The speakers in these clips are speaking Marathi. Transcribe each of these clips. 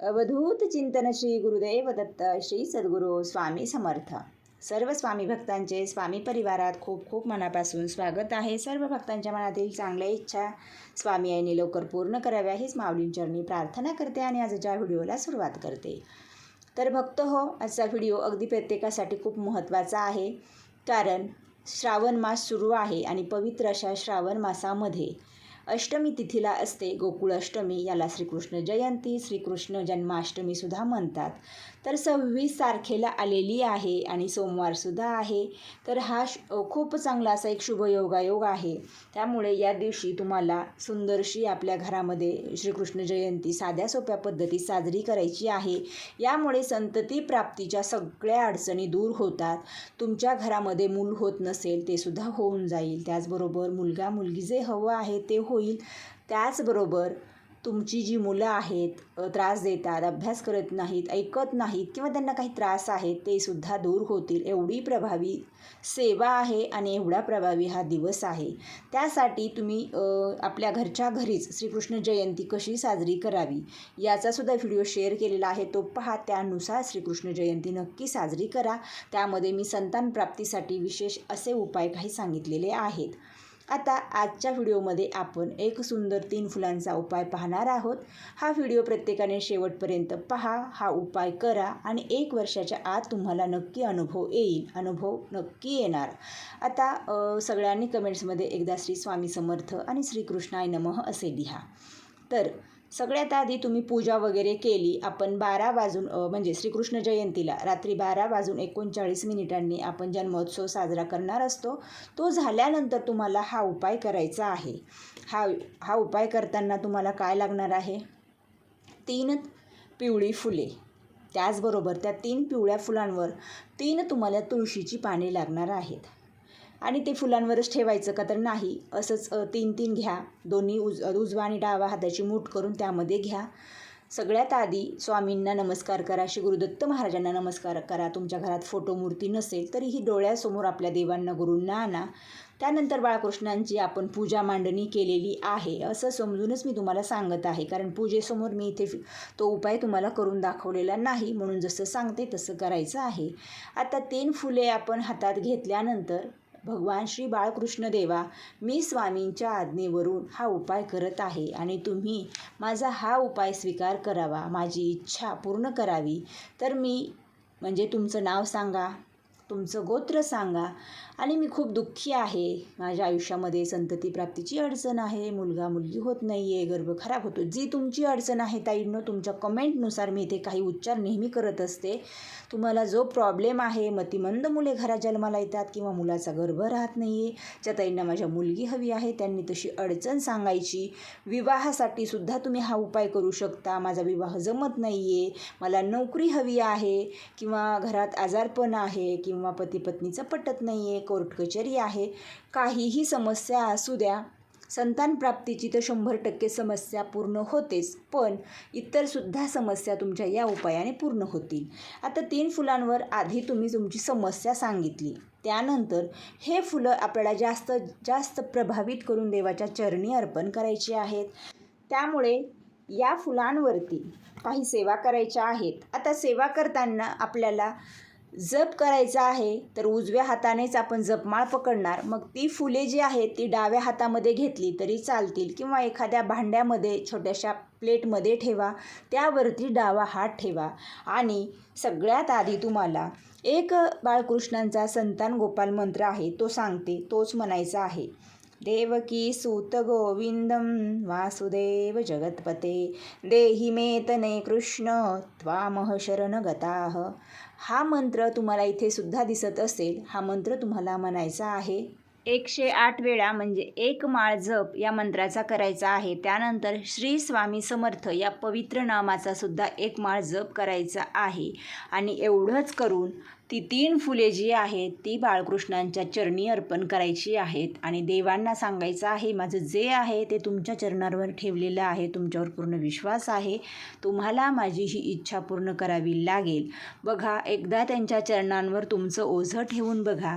अवधूत चिंतन श्री गुरुदेव दत्त श्री सद्गुरू स्वामी समर्थ. सर्व स्वामी भक्तांचे स्वामी परिवारात खूप खूप मनापासून स्वागत आहे. सर्व भक्तांच्या मनातील चांगल्या इच्छा स्वामी आईने लवकर पूर्ण कराव्या हीच माऊलींचरणी प्रार्थना करते आणि आजच्या व्हिडिओला सुरुवात करते. तर भक्त हो आजचा व्हिडिओ अगदी प्रत्येकासाठी खूप महत्त्वाचा आहे. कारण श्रावण मास सुरू आहे आणि पवित्र अशा श्रावण मासामध्ये अष्टमी तिथीला असते. गोकुळ अष्टमी याला श्रीकृष्ण जयंती श्रीकृष्ण जन्माष्टमीसुद्धा म्हणतात. तर सव्वीस तारखेला आलेली आहे आणि सोमवारसुद्धा आहे. तर हा श खूप चांगला असा एक शुभ योगायोग आहे. त्यामुळे या दिवशी तुम्हाला सुंदरशी आपल्या घरामध्ये श्रीकृष्ण जयंती साध्या सोप्या पद्धतीत साजरी करायची आहे. यामुळे संतती प्राप्तीच्या सगळ्या अडचणी दूर होतात. तुमच्या घरामध्ये मूल होत नसेल ते सुद्धा होऊन जाईल. त्याचबरोबर मुलगा मुलगी जे हवं आहे ते होईल. होईल. त्याचबरोबर तुमची जी मुलं आहेत त्रास देतात अभ्यास करत नाहीत ऐकत नाहीत किंवा त्यांना काही त्रास आहेत ते सुद्धा दूर होतील. एवढी प्रभावी सेवा आहे आणि एवढा प्रभावी हा दिवस आहे. त्यासाठी तुम्ही आपल्या घरच्या घरीच श्रीकृष्ण जयंती कशी साजरी करावी याचासुद्धा व्हिडिओ शेअर केलेला आहे. तो पहा त्यानुसार श्रीकृष्ण जयंती नक्की साजरी करा. त्यामध्ये मी संतान प्राप्तीसाठी विशेष असे उपाय काही सांगितलेले आहेत. आता आजच्या व्हिडिओमध्ये आपण एक सुंदर तीन फुलांचा उपाय पाहणार आहोत. हा व्हिडिओ प्रत्येकाने शेवटपर्यंत पहा हा उपाय करा आणि एक वर्षाच्या आत तुम्हाला नक्की अनुभव येईल अनुभव नक्की येणार. आता सगळ्यांनी कमेंट्समध्ये एकदा श्री स्वामी समर्थ आणि श्रीकृष्णाय नमः असे लिहा. तर सगळ्यात आधी तुम्ही पूजा वगैरे केली. आपण बारा वाजून म्हणजे श्रीकृष्ण जयंतीला रात्री बारा वाजून एकोणचाळीस मिनिटांनी आपण जन्मोत्सव साजरा करणार असतो. तो झाल्यानंतर तुम्हाला हा उपाय करायचा आहे. हा हा उपाय करताना तुम्हाला काय लागणार आहे? तीन पिवळी फुले. त्याचबरोबर त्या तीन पिवळ्या फुलांवर तीन तुम्हाला तुळशीची पाने लागणार आहेत. आणि ते फुलांवरच ठेवायचं का तर नाही. असंच तीन तीन घ्या. दोन्ही उज उजवा आणि डावा हाताची मूठ करून त्यामध्ये घ्या. सगळ्यात आधी स्वामींना नमस्कार करा. श्री गुरुदत्त महाराजांना नमस्कार करा. तुमच्या घरात फोटो मूर्ती नसेल तरीही डोळ्यासमोर आपल्या देवांना गुरूंना आणा. त्यानंतर बाळकृष्णांची आपण पूजा मांडणी केलेली आहे. असं समजूनच मी तुम्हाला सांगत आहे. कारण पूजेसमोर मी इथे तो उपाय तुम्हाला करून दाखवलेला नाही. म्हणून जसं सांगते तसं करायचं आहे. आता तीन फुले आपण हातात घेतल्यानंतर भगवान श्री बाळकृष्ण देवा मी स्वामींच्या आज्ञेवरून हा उपाय करत आहे आणि तुम्ही माझा हा उपाय स्वीकार करावा माझी इच्छा पूर्ण करावी. तर मी म्हणजे तुमचं नाव सांगा. तुमचं गोत्र सांगा. आणि मी खूप दुःखी आहे. माझ्या आयुष्यामध्ये संतती प्राप्तीची अडचण आहे. मुलगा मुलगी होत नाही आहे गर्भ खराब होतो. जी तुमची अडचण आहे ताईंनो तुमच्या कमेंटनुसार मी इथे काही उच्चार नेहमी करत असते. तुम्हाला जो प्रॉब्लेम आहे मतिमंद मुले घरा जन्माला येतात किंवा मुलाचा गर्भ राहत नाही आहे ज्या ताईंना माझ्या मुलगी हवी आहे त्यांनी तशी अडचण सांगायची. विवाहासाठी सुद्धा तुम्ही हा उपाय करू शकता. माझा विवाह जमत नाही आहे मला नोकरी हवी आहे किंवा घरात आजारपण आहे किंवा पती पत्नीचं पटत नाही आहे कोर्ट कचेरी आहे काहीही समस्या असू द्या. संतान प्राप्तीची तर शंभर टक्के समस्या पूर्ण होतेच पण इतरसुद्धा समस्या तुमच्या या उपायाने पूर्ण होतील. आता तीन फुलांवर आधी तुम्ही तुमची समस्या सांगितली. त्यानंतर हे फुलं आपल्याला जास्त जास्त प्रभावित करून देवाच्या चरणी अर्पण करायची आहेत. त्यामुळे या फुलांवरती काही सेवा करायच्या आहेत. आता सेवा करताना आपल्याला जप करायचा आहे तर उजव्या हातानेच आपण जपमाळ पकडणार. मग ती फुले जी आहेत ती डाव्या हातामध्ये घेतली तरी चालतील. किंवा एखाद्या भांड्यामध्ये छोट्याशा प्लेटमध्ये ठेवा. त्यावरती डावा हात ठेवा. आणि सगळ्यात आधी तुम्हाला एक बाळकृष्णांचा संतान गोपाल मंत्र आहे तो सांगते. तोच म्हणायचा आहे. देवकी सूत गोविंदम वासुदेव जगतपते. देहि मे तने कृष्ण त्वामह शरण गताह. हा मंत्र तुम्हाला इथे सुद्धा दिसत असेल. हा मंत्र तुम्हाला म्हणायचा आहे. एकशे आठ वेळा म्हणजे एक माळ जप या मंत्राचा करायचा आहे. त्यानंतर श्री स्वामी समर्थ या पवित्र नामाचा सुद्धा एक माळ जप करायचा आहे. आणि एवढंच करून ती तीन फुले जी आहेत ती बाळकृष्णांच्या चरणी अर्पण करायची आहेत आणि देवांना सांगायचं आहे माझं जे आहे ते तुमच्या चरणांवर ठेवलेलं आहे तुमच्यावर पूर्ण विश्वास आहे तुम्हाला माझी ही इच्छा पूर्ण करावी लागेल. बघा एकदा त्यांच्या चरणांवर तुमचं ओझं ठेवून बघा.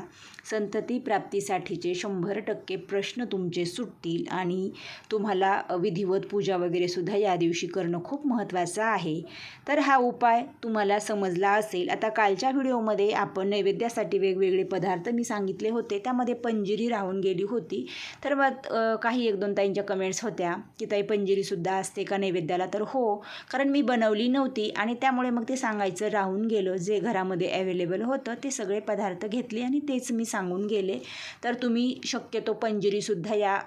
संतती प्राप्तीसाठीचे शंभर टक्के प्रश्न तुमचे सुटतील आणि तुम्हाला विधिवत पूजा वगैरे सुद्धा या दिवशी करणं खूप महत्त्वाचं आहे. तर हा उपाय तुम्हाला समजला असेल. आता कालच्या व्हिडिओमध्ये आपण नैवेद्यासाठी वेगवेगळे पदार्थ मी सांगितले होते. त्यामध्ये पंजिरी राहून गेली होती. तर मग काही एक दोन ताईंच्या कमेंट्स होत्या की ताई पंजिरीसुद्धा असते का नैवेद्याला? तर हो कारण मी बनवली नव्हती आणि त्यामुळे मग ते सांगायचं राहून गेलं. जे घरामध्ये अवेलेबल होतं ते सगळे पदार्थ घेतले आणि तेच मी सांगून गेले. तर तुम्ही शक्यतो पंजिरीसुद्धा या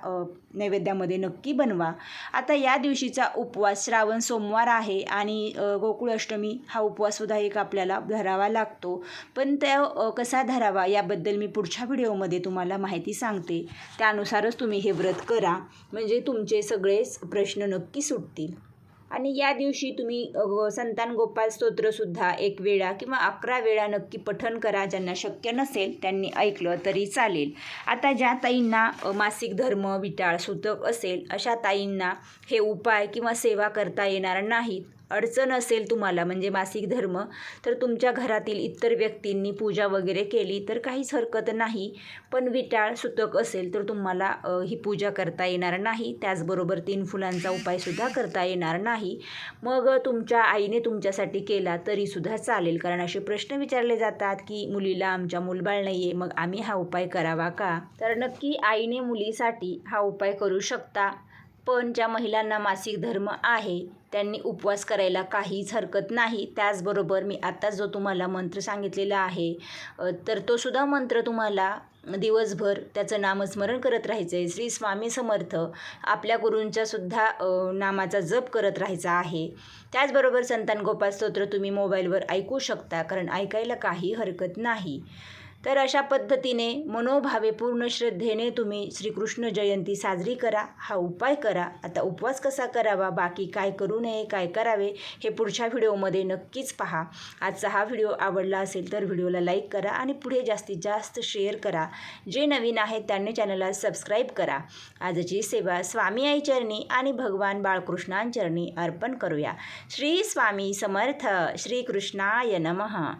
नैवेद्यामध्ये नक्की बनवा. आता या दिवशीचा उपवास श्रावण सोमवार आहे आणि गोकुळ अष्टमी हा उपवाससुद्धा एक आपल्याला धरावा लागतो. पण त्या कसा धरावा याबद्दल मी पुढच्या व्हिडिओमध्ये तुम्हाला माहिती सांगते. त्यानुसारच तुम्ही हे व्रत करा. म्हणजे तुमचे सगळेच प्रश्न नक्की सुटतील. आणि या दिवशी तुम्ही संतान गोपाल स्तोत्रसुद्धा एक वेळा किंवा अकरा वेळा नक्की पठण करा. ज्यांना शक्य नसेल त्यांनी ऐकलं तरी चालेल. आता ज्या ताईंना मासिक धर्म विटाळ सुतक असेल अशा ताईंना हे उपाय किंवा सेवा करता येणार नाहीत. अडचण असेल तुम्हाला म्हणजे मासिक धर्म तर तुमच्या घरातील इतर व्यक्तींनी पूजा वगैरे केली तर काहीच हरकत नाही. पण विटाळ सुतक असेल तर तुम्हाला ही पूजा करता येणार नाही. त्याचबरोबर तीन फुलांचा उपायसुद्धा करता येणार नाही. मग तुमच्या आईने तुमच्यासाठी केला तरीसुद्धा चालेल. कारण असे प्रश्न विचारले जातात की मुलीला आमच्या मुलबाळ नाही आहे मग आम्ही हा उपाय करावा का? तर नक्की आईने मुलीसाठी हा उपाय करू शकता. पण ज्या महिलांना मासिक धर्म आहे त्यांनी उपवास करायला काहीच हरकत नाही. त्याचबरोबर मी आत्ताच जो तुम्हाला मंत्र सांगितलेला आहे तर तो सुद्धा मंत्र तुम्हाला दिवसभर त्याचं नामस्मरण करत राहायचं आहे श्री स्वामी समर्थ आपल्या गुरूंच्यासुद्धा नामाचा जप करत राहायचा आहे. त्याचबरोबर संतान गोपाल स्तोत्र तुम्ही मोबाईलवर ऐकू शकता कारण ऐकायला काही हरकत नाही. तर अशा पद्धतीने मनोभावे पूर्ण श्रद्धेने तुम्ही श्रीकृष्ण जयंती साजरी करा. हा उपाय करा. आता उपवास कसा करावा? बाकी काय करू नये? काय करावे? हे पुढच्या व्हिडिओमध्ये नक्कीच पहा. आजचा हा व्हिडिओ आवडला असेल तर व्हिडिओला लाईक करा आणि पुढे जास्तीत जास्त शेअर करा. जे नवीन आहेत त्यांनी चॅनलला सबस्क्राईब करा. आजची सेवा स्वामी आई चरणी आणि भगवान बाळकृष्णांचरणी अर्पण करूया. श्री स्वामी समर्थ. श्रीकृष्णाय नमः.